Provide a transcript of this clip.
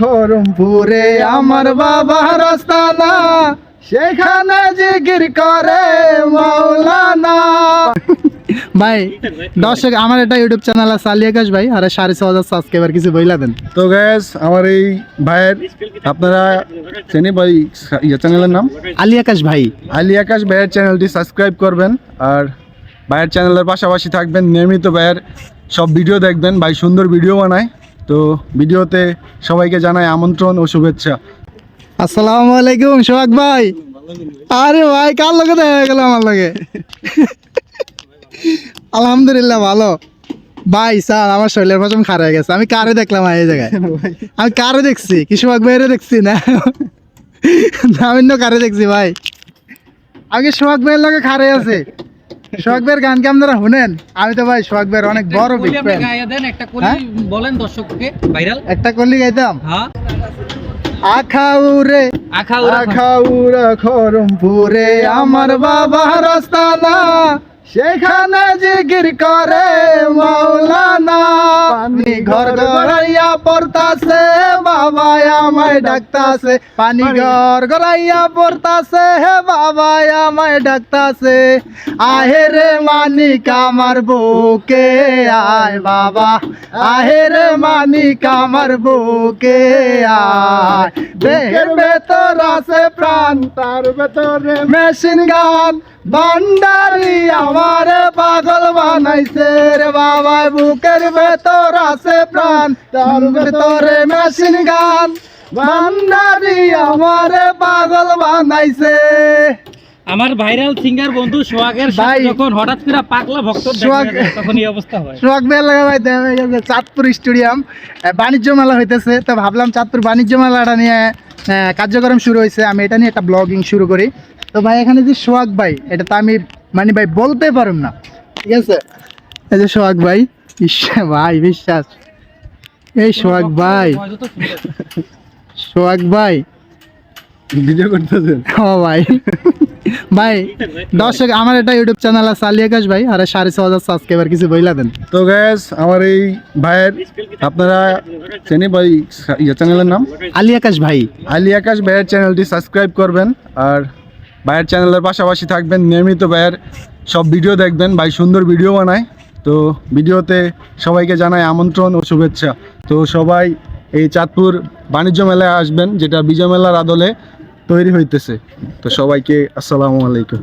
খরমপুরে আমার বাবার আস্তানা সেখানে জিকির করে মাওলানা। ভাই দর্শক আমার একটা ইউটিউব চ্যানেল আছে আলী আকাশ ভাই আর সাড়ে ছ হাজার সাবস্ক্রাইবার কিছু বইলা দেন। তো গ্যাস আমার এই ভাইয়ের আপনারা চেনি ভাই ইয়ে চ্যানেলের নাম? আলী আকাশ ভাই। আলী আকাশ ভাইয়ের চ্যানেলটি সাবস্ক্রাইব করবেন আর ভাইয়ের চ্যানেলের পাশাপাশি থাকবেন নিয়মিত ভাইয়ের সব ভিডিও দেখবেন। ভাই সুন্দর ভিডিও বানায়। তো ভিডিওতে সবাইকে জানাই আমন্ত্রণ ও শুভেচ্ছা। আসসালামু আলাইকুম সোহাগ ভাই। আরে ভাই কার লগে দেখা গেল আমার লগে? আলহামদুলিল্লাহ ভালো। ভাই স্যার আমার শরীরের পছন্দ খারাপ হয়ে গেছে। আমি কারে দেখলাম এই জায়গায়? আমি কারে দেখছি? কি সোহাগ ভাইরে দেখছি না? না, আমি কারে দেখছি ভাই। আগে সোহাগ ভাইয়ের লগে খারে আছে? গান কি আপনারা শুনেন? আমি তো ভাই সোহাগ অনেক বড় বিগ ফ্যান একটা কলি হ্যাঁ? বলেন দর্শককে ভাইরাল। একটা গাইতাম। হ্যাঁ। আখাউরে আখাউরা খরমপুরে আমার বাবার আস্তানা সেখানে জিকির করে মাওলানা। পানি ঘর গড়াইয়া পড়তাছে বাবা আমায় ডাকতাছে। পানি ঘর গড়াইয়া পড়তাছে হে বাবা আমায় ডাকতাছে। আহে রে মানিক আমার বুকে আয় বাবা। আহে রে মানিক আমার বুকে আয়। দেহের ভেতর আছে প্রাণ তার ভেতরে মেশিন গান। ভান্ডারি আমার পাগল বানাইছে রে বাবা বুকের ভেতর আছে প্রাণ তার ভেতরে মেশিন গান ভান্ডারি আমার পাগল বানাইছে আমার ভাইরাল সিঙ্গার বন্ধু সোহাগের ভাই। যখন হঠাৎ করে পাগলা ভক্ত সোহাগ- তখন এই অবস্থা হয় মেলা ভাই দেখা গেছে চাঁদপুর স্টেডিয়াম বাণিজ্য মেলা হইতেছে তো ভাবলাম চাঁদপুর বাণিজ্য মেলাটা নিয়ে কার্যক্রম শুরু হয়েছে। আমি এটা নিয়ে একটা ব্লগিং শুরু করি। তো ভাই এখানে যে সোহাগ ভাই এটা তো আমি মানে ভাই বলতে পারুম না। ঠিক আছে? এই যে সোহাগ ভাই বিশ্বাস ভাই বিশ্বাস। এই সোহাগ ভাই। সোহাগ ভাই। ভিডিও করতেছেন? ও ভাই। ভাই দর্শক আমার একটা ইউটিউব চ্যানেল আছে আলী আকাশ ভাই আর সাড়ে ছ হাজার সাবস্ক্রাইবার কিছু বইলা দেন। তো গ্যাস আমার এই ভাইয়ের আপনারা চেনি ভাই ইয়ে চ্যানেলের নাম? আলী আকাশ ভাই। আলী আকাশ ভাইয়ের চ্যানেলটি সাবস্ক্রাইব করবেন আর ভাইয়ের চ্যানেলের পাশাপাশি থাকবেন নিয়মিত ভাইয়ের সব ভিডিও দেখবেন ভাই সুন্দর ভিডিও বানায়। তো ভিডিওতে সবাইকে জানাই আমন্ত্রণ ও শুভেচ্ছা। তো সবাই এই চাঁদপুর বাণিজ্য মেলায় আসবেন যেটা বিজয় মেলার আদলে তৈরি হইতেছে। তো সবাইকে আসসালামু আলাইকুম।